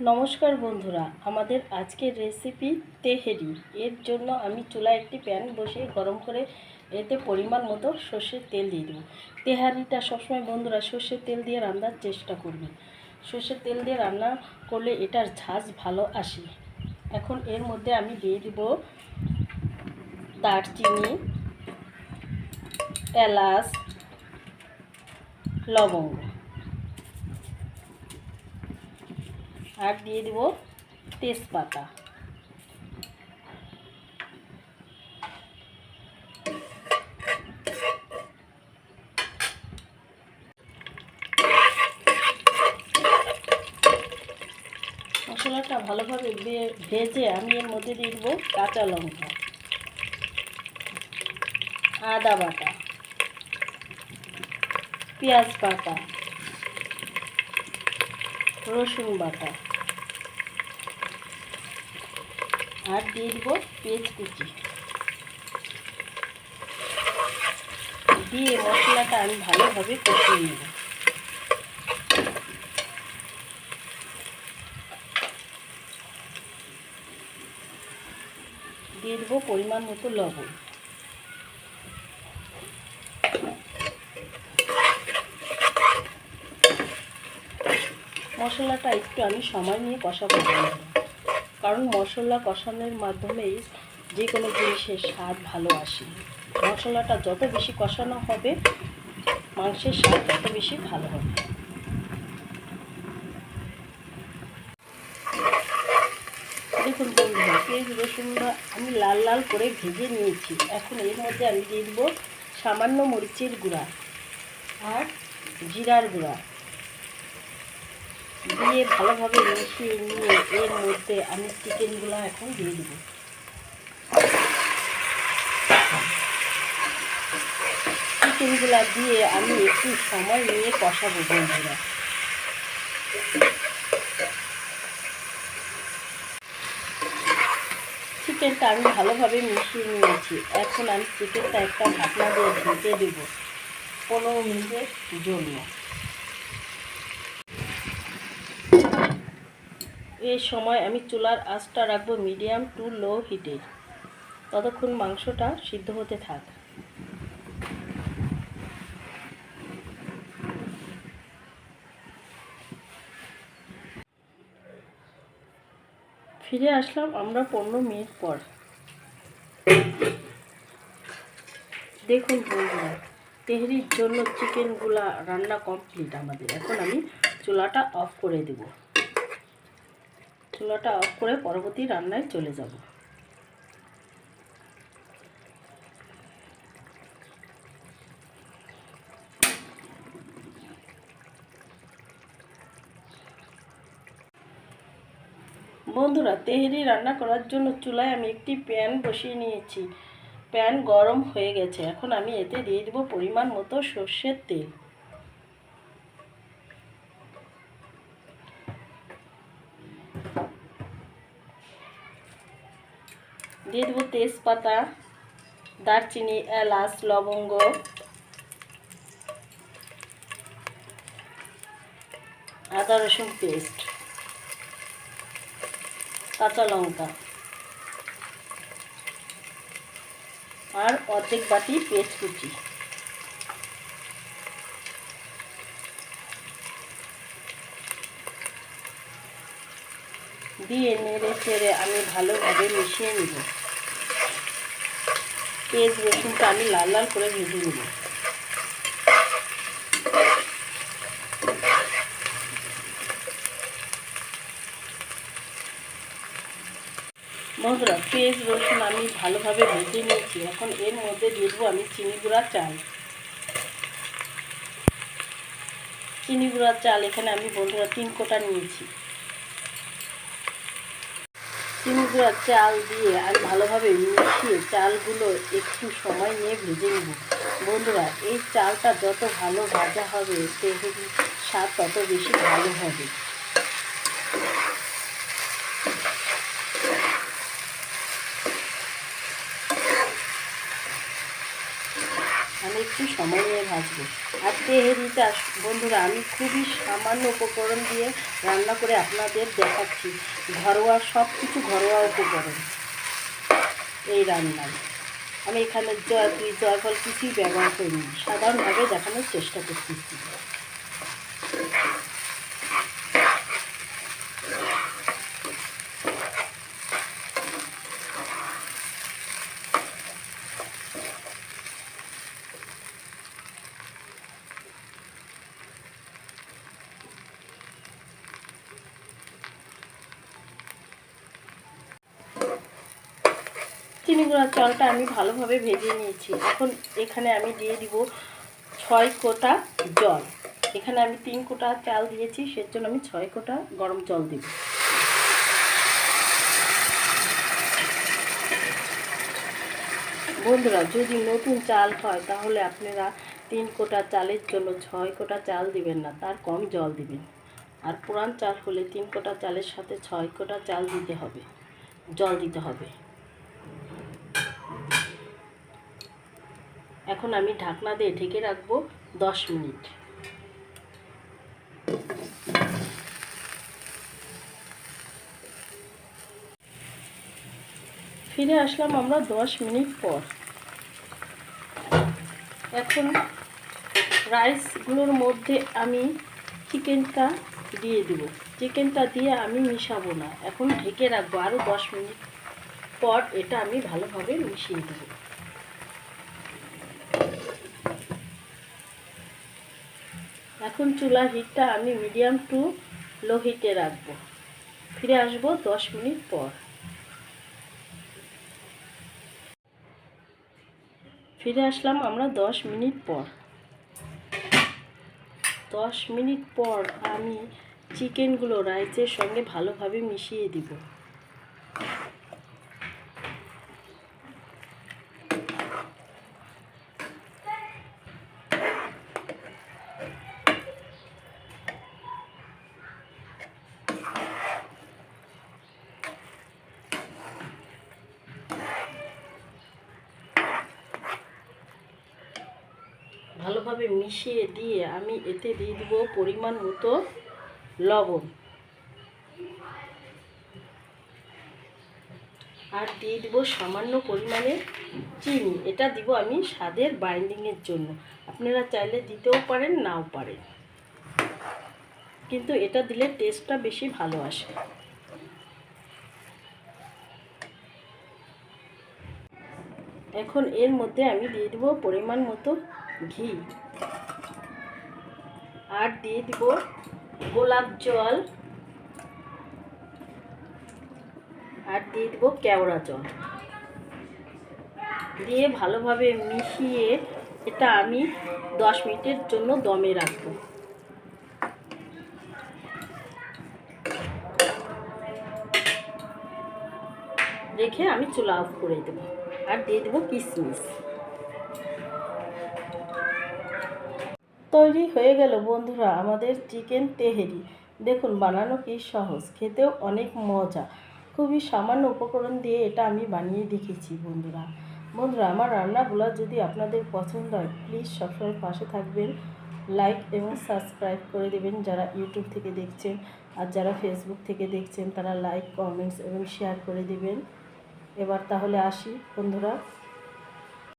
নমস্কার বন্ধুরা, আমাদের আজকের রেসিপি তেহেরি এর জন্য আমি চুলায় একটি প্যান বসিয়ে গরম করে এতে পরিমাণ মতো সর্ষের তেল দিয়ে দেবো। তেহারিটা সবসময় বন্ধুরা সর্ষের তেল দিয়ে রান্নার চেষ্টা করবেন। সর্ষের তেল দিয়ে রান্না করলে এটার ঝাঁজ ভালো আসে। এখন এর মধ্যে আমি দিয়ে দিব দারচিনি, এলাচ, লবঙ্গ। আর দিয়ে দিব তেজপাতা। মশলাটা ভালোভাবে ভেজে আমি এর মধ্যে দিয়ে দেবো কাঁচা লঙ্কা, আদা বাটা, পেঁয়াজ বাটা, রসুন বাটা। আর দিয়ে দিব পেঁয়াজ কুচি। দিয়ে মশলাটা আমি ভালোভাবে কষিয়ে নেব। দিয়ে দেবো পরিমাণ মতো লবণ। মশলাটা একটু আমি সময় নিয়ে কষাবো। বন্ধুরা। কারণ মশলা কষানোর মাধ্যমেই যে কোনো জিনিসের স্বাদ ভালো আসে। মশলাটা যত বেশি কষানো হবে, মাংসের স্বাদ তত বেশি ভালো হবে। দেখুন বন্ধুরা, পেঁয়াজ রসুনটা আমি লাল লাল করে ভেজে নিয়েছি। এখন এর মধ্যে আমি দিয়ে দেবো সামান্য মরিচের গুঁড়া আর জিরার গুঁড়া। দিয়ে ভালোভাবে মিশিয়ে নিয়ে এর মধ্যে আমি চিকেনগুলো এখন দিয়ে দেব। চিকেনগুলো দিয়ে আমি একটু সময় নিয়ে কষাবো বন্ধুরা। চিকেনটা আমি ভালোভাবে মিশিয়ে নিয়েছি। এখন আমি চিকেনটা একটা ঢাকনা দিয়ে ঢেকে দেবো। পনেরো মিনিটের জন্য। এই সময় আমি চুলার আঁচটা রাখব মিডিয়াম টু লো হিটে। ততক্ষণ মাংসটা সিদ্ধ হতে থাক। ফিরে আসলাম আমরা পনেরো মিনিট পর। দেখুন বন্ধুরা, তেহরির জন্য চিকেনগুলা রান্না কমপ্লিট আমাদের। এখন আমি চুলাটা অফ করে দেব। চুলাটা অফ করে পরবর্তী রান্নায় চলে যাব। বন্ধুরা, তেহেরি রান্না করার জন্য চুলায় আমি একটি প্যান বসিয়ে নিয়েছি। প্যান গরম হয়ে গেছে। এখন আমি এতে দিয়ে দেবো পরিমাণ মতো সর্ষের তেল। দিয়ে দেবো তেজপাতা, দারচিনি, এলাচ, লবঙ্গ, আদা, রসুন পেস্ট, কাঁচা লঙ্কা আর অর্ধেক বাটি পেস্ট কুচি দিয়ে নেড়ে চেড়ে আমি ভালোভাবে মিশিয়ে নেব। পেঁয়াজ রসুনটা আমি লাল লাল করে ভেজে নেব। বন্ধুরা, পেঁয়াজ রসুন আমি ভালোভাবে ভেজে নিয়েছি। এখন এর মধ্যে দেবো আমি চিনি গুঁড়া চাল। চিনি গুঁড়া চাল এখানে আমি বন্ধুরা তিন কোটা নিয়েছি। চিনি গুঁড়া চাল দিয়ে আর ভালোভাবে মিশিয়ে চালগুলো একটু সময় নিয়ে ভেজে নেব। বন্ধুরা, এই চালটা যত ভালো ভাজা হবে সেহেতু স্বাদ তত বেশি ভালো হবে আমি একটু সময় নিয়ে ভাজবো আর তেহেরিটা বন্ধুরা, আমি খুবই সামান্য উপকরণ দিয়ে রান্না করে আপনাদের দেখাচ্ছি। ঘরোয়া সব কিছু ঘরোয়া উপকরণ এই রান্নায়। আমি এখানে জল জয়ফল কিছুই ব্যবহার করিনি। সাধারণভাবে দেখানোর চেষ্টা করতেছি। চিনি গুঁড়ার চালটা আমি ভালোভাবে ভেজে নিয়েছি। এখন এখানে আমি দিয়ে দিব ছয় কোটা জল। এখানে আমি তিন কোটা চাল দিয়েছি, সেজন্য আমি ছয় কোটা গরম জল দিব। বন্ধুরা, যদি নতুন চাল হয়, তাহলে আপনারা তিন কোটা চালের জন্য ছয় কোটা চাল দিবেন না, তার কম জল দিবেন। আর পুরান চাল হলে তিন কোটা চালের সাথে ছয় কোটা চাল দিতে হবে, জল দিতে হবে। এখন আমি ঢাকনা দিয়ে ঢেকে রাখব দশ মিনিট। ফিরে আসলাম আমরা দশ মিনিট পর। এখন রাইসগুলোর মধ্যে আমি চিকেনটা দিয়ে দেব। চিকেনটা দিয়ে আমি মিশাবো না। এখন ঢেকে রাখব আরও দশ মিনিট পর এটা আমি ভালোভাবে মিশিয়ে দেবো। এখন চুলা হিটটা আমি মিডিয়াম টু লো হিটে রাখব। ফিরে আসব দশ মিনিট পর। ফিরে আসলাম আমরা দশ মিনিট পর। দশ মিনিট পর আমি চিকেনগুলো রাইসের সঙ্গে ভালোভাবে মিশিয়ে দিব। ভালোভাবে মিশিয়ে দিয়ে আমি এতে দিয়ে দিব পরিমাণ মতো লবণ। আর দিয়ে দিব সামান্য পরিমাণে চিনি। এটা দিব আমি স্বাদের বাইন্ডিংয়ের জন্য। আপনারা চাইলে দিতেও পারেন, নাও পারেন। কিন্তু এটা দিলে টেস্টটা বেশি ভালো আসে। এখন এর মধ্যে আমি দিয়ে দিব পরিমাণ মতো ঘি। আর দিয়ে দিব গোলাপ জল। আর দিয়ে দিব কেওড়া জল। দিয়ে ভালোভাবে মিশিয়ে এটা আমি দশ মিনিটের জন্য দমে রাখব। রেখে আমি চুলা অফ করে দেবো। আর দিয়ে দেবো কিশমিশ তৈরি হয়ে গেল বন্ধুরা আমাদের চিকেন তেহেরি। দেখুন, বানানো কি সহজ, খেতেও অনেক মজা। খুবই সামান্য উপকরণ দিয়ে এটা আমি বানিয়ে দেখেছি বন্ধুরা। বন্ধুরা, আমার রান্নাগুলো যদি আপনাদের পছন্দ হয় প্লিজ সবসময় পাশে থাকবেন লাইক এবং সাবস্ক্রাইব করে দেবেন যারা ইউটিউব থেকে দেখছেন আর যারা ফেসবুক থেকে দেখছেন, তারা লাইক কমেন্টস এবং শেয়ার করে দেবেন। এবার তাহলে আসি বন্ধুরা।